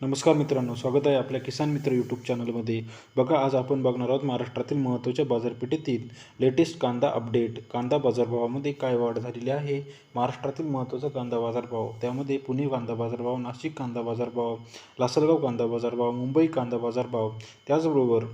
नमस्कार मित्रांनो स्वागत आहे आपल्या किसान मित्र यूट्यूब चॅनलमध्ये बघा आज आपण बघणार आहोत महाराष्ट्रातील महत्त्वाच्या बाजारपेठेतील लेटेस्ट कांदा अपडेट कांदा बाजारभावामध्ये काय वाढ झालेली आहे? महाराष्ट्रातील महत्त्वाचा कांदा बाजारभाव. त्यामध्ये पुणे कांदा बाजारभाव नाशिक कांदा बाजारभाव लासलगाव कांदा बाजारभाव मुंबई कांदा बाजारभाव. त्याचबरोबर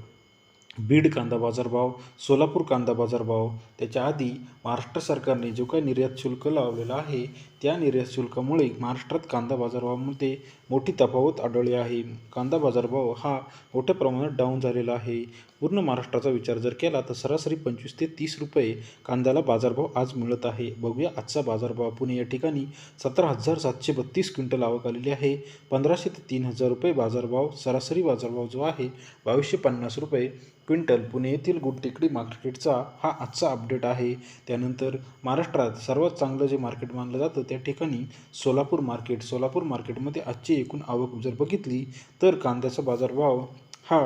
बीड कांदा बाजारभाव सोलापूर कांदा बाजारभाव त्याच्या आधी महाराष्ट्र सरकारने जो काही निर्यात शुल्क लावलेला आहे त्या निर्यात शुल्कामुळे महाराष्ट्रात कांदा बाजारभावामध्ये मोठी तफावत आढळली आहे. कांदा बाजारभाव हा मोठ्या प्रमाणात डाऊन झालेला आहे. पूर्ण महाराष्ट्राचा विचार जर केला तर सरासरी पंचवीस ते तीस रुपये कांद्याला बाजारभाव आज मिळत आहे. बघूया आजचा बाजारभाव पुणे या ठिकाणी सतरा हजार सातशे बत्तीस क्विंटल आवक आलेली आहे. पंधराशे ते तीन हजार रुपये बाजारभाव सरासरी बाजारभाव जो आहे बावीसशे पन्नास रुपये. क्विंटल पुणे येथील गुडटेकडी मार्केटचा हा आजचा अपडेट आहे. त्यानंतर महाराष्ट्रात सर्वात चांगलं जे मार्केट मानलं जातं त्या ठिकाणी सोलापूर मार्केट. सोलापूर मार्केटमध्ये आजची एकूण आवक जर बघितली तर कांद्याचा बाजारभाव हा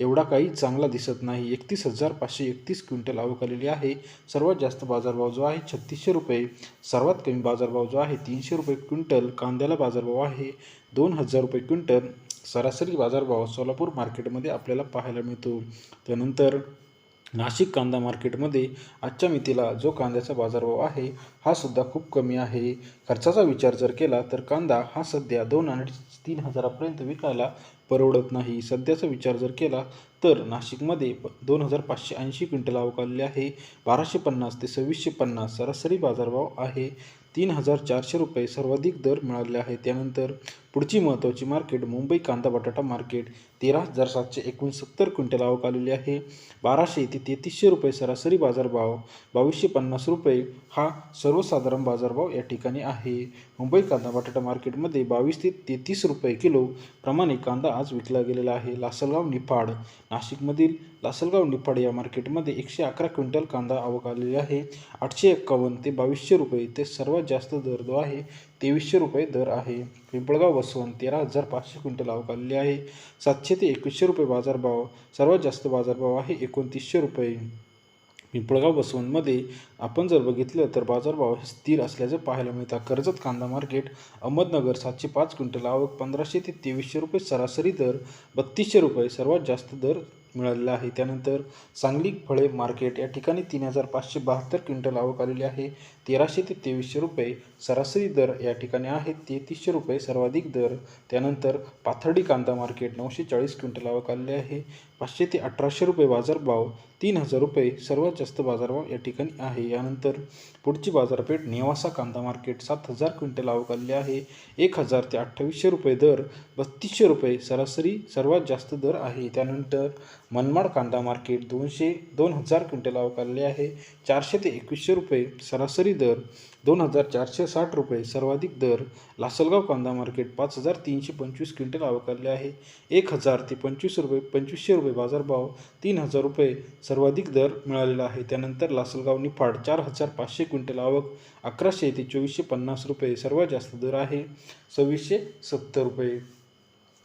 एवढा काही चांगला दिसत नाही. एकतीस हजार पाचशे एकतीस क्विंटल आवक आलेली आहे. सर्वात जास्त बाजारभाव जो आहे छत्तीसशे रुपये. सर्वात कमी बाजारभाव जो आहे तीनशे रुपये क्विंटल कांद्याला बाजारभाव आहे. दोन हजार रुपये क्विंटल सरासरी बाजारभाव सोलापूर मार्केटमध्ये आपल्याला पाहायला मिळतो. त्यानंतर नाशिक कांदा मार्केटमध्ये आजच्या मितीला जो कांद्याचा बाजारभाव आहे हा सुद्धा खूप कमी आहे. खर्चाचा विचार जर केला तर कांदा हा सध्या दोन आणि तीन हजारापर्यंत विकायला परवडत नाही. सध्याचा विचार जर केला तर नाशिकमध्ये प दोन हजार पाचशे ऐंशी क्विंटल आवक आलेली आहे. बाराशे पन्नास ते सव्वीसशे पन्नास सरासरी बाजारभाव आहे. तीन हजार चारशे रुपये सर्वाधिक दर मिळाले आहे त्यानंतर पुढची महत्त्वाची मार्केट मुंबई कांदा बटाटा मार्केट. तेरा हजार सातशे एकोणसत्तर क्विंटल आवक आलेली आहे. बाराशे ते तेहतीसशे रुपये सरासरी बाजारभाव. बावीसशे पन्नास रुपये हा सर्वसाधारण बाजारभाव या ठिकाणी आहे. मुंबई कांदा बटाटा मार्केटमध्ये बावीस ते तेहतीस रुपये किलो प्रमाणे कांदा आज विकला गेलेला आहे. लासलगाव निफाड. नाशिकमधील लासलगाव निफाड या मार्केटमध्ये एकशे अकरा क्विंटल कांदा आवक आलेली आहे. आठशे एक्कावन्न ते बावीसशे रुपये ते सर्वात जास्त दर जो आहे तेवीसशे रुपये दर आहे. पिंपळगाव वसवन तेरा हजार पाचशे क्विंटल आवक आलेली आहे. सातशे ते एकवीसशे रुपये बाजारभाव सर्वात जास्त बाजारभाव आहे एकोणतीसशे रुपये. पिंपळगाव वसवनमध्ये आपण जर बघितलं तर बाजारभाव हे स्थिर असल्याचं पाहायला मिळतात कर्जत कांदा मार्केट अहमदनगर सातशे पाच क्विंटल आवक पंधराशे ते तेवीसशे रुपये सरासरी दर बत्तीसशे रुपये सर्वात जास्त दर मिळालेला आहे. त्यानंतर सांगली फळे मार्केट या ठिकाणी तीन हजार पाचशे बहात्तर क्विंटल आवक आलेली आहे. तेराशे ते तेवीसशे रुपये सरासरी दर या ठिकाणी आहे तेहतीसशे रुपये सर्वाधिक दर. त्यानंतर पाथर्डी कांदा मार्केट नऊशे चाळीस क्विंटल आवक आलेले आहे. पाचशे ते अठराशे रुपये बाजारभाव तीन हजार रुपये सर्वात जास्त बाजारभाव या ठिकाणी आहे. यानंतर पुढची बाजारपेठ नेवासा कांदा मार्केट सात हजार क्विंटल आवक आलेली आहे. एक हजार ते अठ्ठावीसशे रुपये दर बत्तीसशे रुपये सरासरी सर्वात जास्त दर आहे. त्यानंतर मनमाड कांदा मार्केट दोनशे दोन हजार क्विंटल आवक आहे. चारशे ते एकवीसशे रुपये सरासरी दर दोन हजार चारशे साठ रुपये सर्वाधिक दर. लासलगाव कांदा मार्केट पाच हजार तीनशे पंचवीस क्विंटल आवकारले आहे. एक हजार ते पंचवीस रुपये पंचवीसशे रुपये बाजारभाव तीन हजार रुपये सर्वाधिक दर मिळालेला आहे. त्यानंतर लासलगाव निफाड चार हजार पाचशे क्विंटल आवक अकराशे ते चोवीसशे पन्नास रुपये सर्वात जास्त दर आहे. सव्वीसशे सत्तर रुपये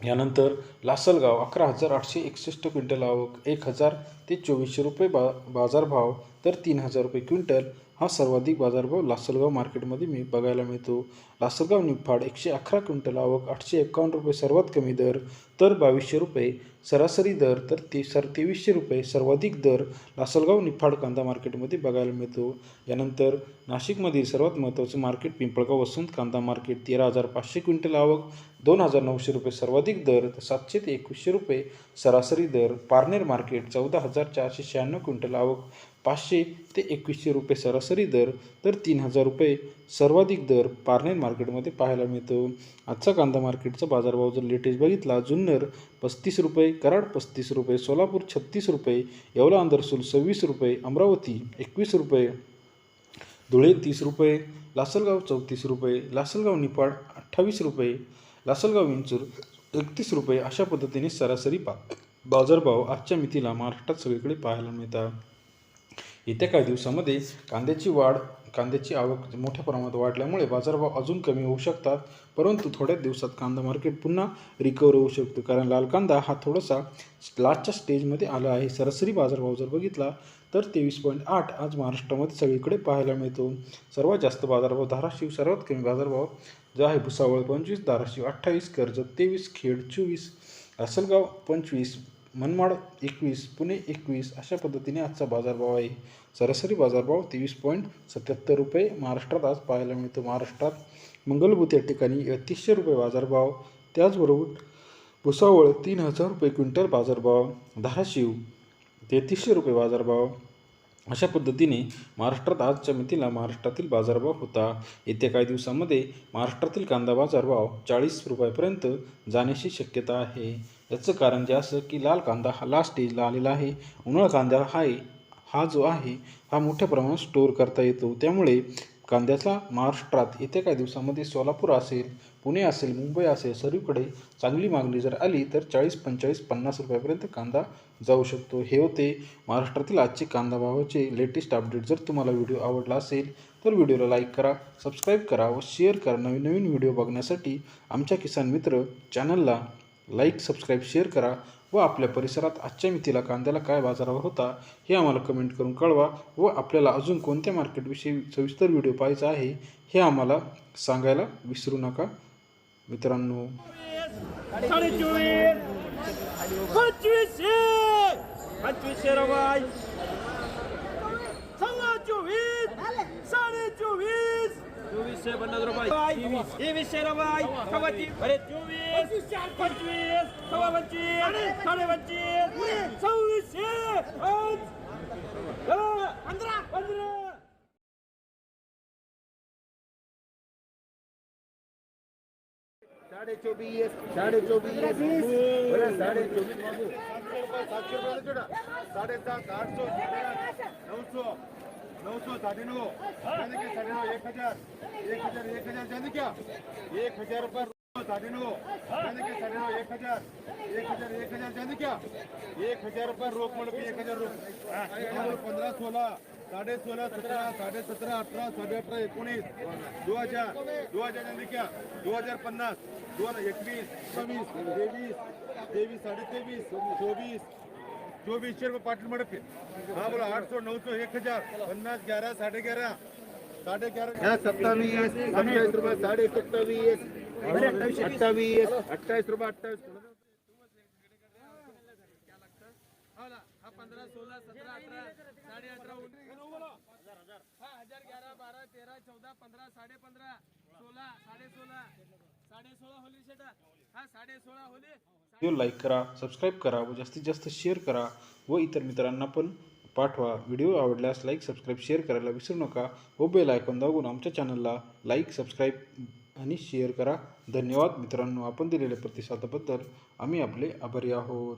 यानंतर लासलगाव अकरा हजार आठशे एकसष्ट क्विंटल आवक एक हजार ते चोवीसशे रुपये बा बाजारभाव तर तीन हजार रुपये क्विंटल हा सर्वाधिक बाजारभाव लासलगाव मार्केटमध्ये मी बघायला मिळतो. लासलगाव निफाड एकशे अकरा क्विंटल आवक आठशे एकावन्न रुपये सर्वात कमी दर तर बावीसशे रुपये सरासरी दर तर ते सर तेवीसशे रुपये सर्वाधिक दर लासलगाव निफाड कांदा मार्केटमध्ये बघायला मिळतो. यानंतर नाशिकमधील सर्वात महत्त्वाचं मार्केट पिंपळगाव वसंत कांदा मार्केट तेरा हजार पाचशे क्विंटल आवक दोन हजार नऊशे रुपये सर्वाधिक दर तर सातशे ते एकवीसशे रुपये सरासरी दर. पारनेर मार्केट चौदा हजार चारशे शहाण्णव क्विंटल आवक पाचशे ते एकवीसशे रुपये सरासरी दर तर तीन हजार रुपये सर्वाधिक दर पारनेर मार्केटमध्ये पाहायला मिळतो. आजचा कांदा मार्केटचा बाजारभाव जर लेटेस्ट बघितला जुन्नर पस्तीस रुपये कराड पस्तीस रुपये सोलापूर छत्तीस रुपये येवला अंदरसूल सव्वीस रुपये अमरावती एकवीस रुपये धुळे तीस रुपये लासलगाव चौतीस रुपये लासलगाव निपाड अठ्ठावीस रुपये लासलगाव विंचूर एकतीस रुपये अशा पद्धतीने सरासरी बा बाजारभाव आजच्या मितीला महाराष्ट्रात सगळीकडे पाहायला मिळतात. येत्या काही दिवसामध्ये कांद्याची वाढ कांद्याची आवक मोठ्या प्रमाणात वाढल्यामुळे बाजारभाव अजून कमी होऊ शकतात. परंतु थोड्याच दिवसात कांदा मार्केट पुन्हा रिकवर होऊ शकतो. कारण लाल कांदा हा थोडासा लास्टच्या स्टेजमध्ये आला आहे. सरासरी बाजारभाव जर बघितला तर तेवीस पॉईंट आठ आज महाराष्ट्रामध्ये सगळीकडे पाहायला मिळतो. सर्वात जास्त बाजारभाव धाराशिव सर्वात कमी बाजारभाव जो आहे भुसावळ पंचवीस धाराशिव अठ्ठावीस कर्जत तेवीस खेड चोवीस असलगाव पंचवीस मनमाड एकवीस पुणे एकवीस अशा पद्धतीने आजचा बाजारभाव आहे. सरासरी बाजारभाव तेवीस पॉईंट सत्याहत्तर रुपये. महाराष्ट्रात आज पाहायला मिळतो महाराष्ट्रात मंगलबूत या ठिकाणी एकतीसशे रुपये बाजारभाव त्याचबरोबर भुसावळ तीन हजार रुपये क्विंटल बाजारभाव धाराशिव तेहतीसशे रुपये बाजारभाव अशा पद्धतीने महाराष्ट्रात आजच्या मितीला महाराष्ट्रातील बाजारभाव होता. येत्या काही दिवसांमध्ये महाराष्ट्रातील कांदा बाजारभाव चाळीस रुपयापर्यंत जाण्याची शक्यता आहे. याचं कारण जे असं की लाल कांदा हा लास्ट स्टेजला आलेला आहे. उन्हाळा कांदा हा आहे हा जो आहे हा मोठ्या प्रमाणात स्टोअर करता येतो. त्यामुळे कांद्याचा महाराष्ट्रात येत्या काही दिवसामध्ये सोलापूर असेल पुणे असेल मुंबई असेल सर्वीकडे चांगली मागणी जर आली तर चाळीस पंचेचाळीस पन्नास रुपयापर्यंत कांदा जाऊ शकतो. हे होते महाराष्ट्रातील आजचे कांदा भावाचे लेटेस्ट अपडेट जर तुम्हाला व्हिडिओ आवडला असेल तर व्हिडिओला लाईक करा सबस्क्राईब करा व शेअर करा. नवीन नवीन व्हिडिओ बघण्यासाठी आमच्या किसान मित्र चॅनलला लाईक सबस्क्राईब शेअर करा व आपल्या परिसरात आजच्या मितीला कांद्याला काय बाजारावर होता हे आम्हाला कमेंट करून कळवा व आपल्याला अजून कोणत्या मार्केटविषयी सविस्तर व्हिडिओ पाहायचा आहे हे आम्हाला सांगायला विसरू नका. मित्रांनो. पंचवीसशे! चोवीस साडे चोवीस! चोवीसशे पन्नास रुपये तेवीसशे रुपये सव्वा तीस अरे चोवीस पंचवीस सव्वा पंचवीस साडे पंचवीस सव्वीसशे पाच, दहा, पंधरा पंधरा साढ़े चौबीस साढ़े चौबीस बोला साढ़े चौबीस बाबू सातशे रुपये जोड़ा साढ़े नऊ आठ सौ नौ सौ नौ सौ साढ़े एक हजार. एक हजार एक हजार. जाने क्या एक हजार रुपये साढ़े नौ जाने के साढ़े नौ एक हजार. एक हजार एक हजार. जाने क्या एक हजार रुपये रोक मतलब एक हजार रोक पंद्रह सोळा साडे सोळा सतरा साडे सतरा अठरा साढ़े अठरा एकोणीस दो हजार. दो हजार जाने क्या दो हजार पन्नास दोन हजार एकवीस सव्वीस तेवीस तेवीस साडे तेवीस चोवीस चोवीसशे रुपये पाटील मडपे हा बोला आठ सौ नऊ सौ एक हजार पन्नास ग्यारह साढ़े ग्यारह साढ़े ग्यारह सत्तावीस सत्तावीस रुपये साढ़े सत्तावीस अट्ठावीस अट्ठाईस रुपये अट्ठाईस हा पंधरा सोळा सतरा अठरा साडे अठरा हा हजार ग्यारा बारा तेरा चौदा पंधरा साडे पंधरा सोळा साडे सोळा व्हिडिओ लाईक करा सबस्क्राईब करा व जास्तीत जास्त शेअर करा व इतर मित्रांना पण पाठवा. व्हिडिओ आवडल्यास लाईक सबस्क्राईब शेअर करायला विसरू नका व बेल आयकॉन दाबून आमच्या चॅनलला लाईक सबस्क्राईब आणि शेअर करा. धन्यवाद मित्रांनो आपण दिलेल्या प्रतिसादाबद्दल आम्ही आपले आभारी आहोत.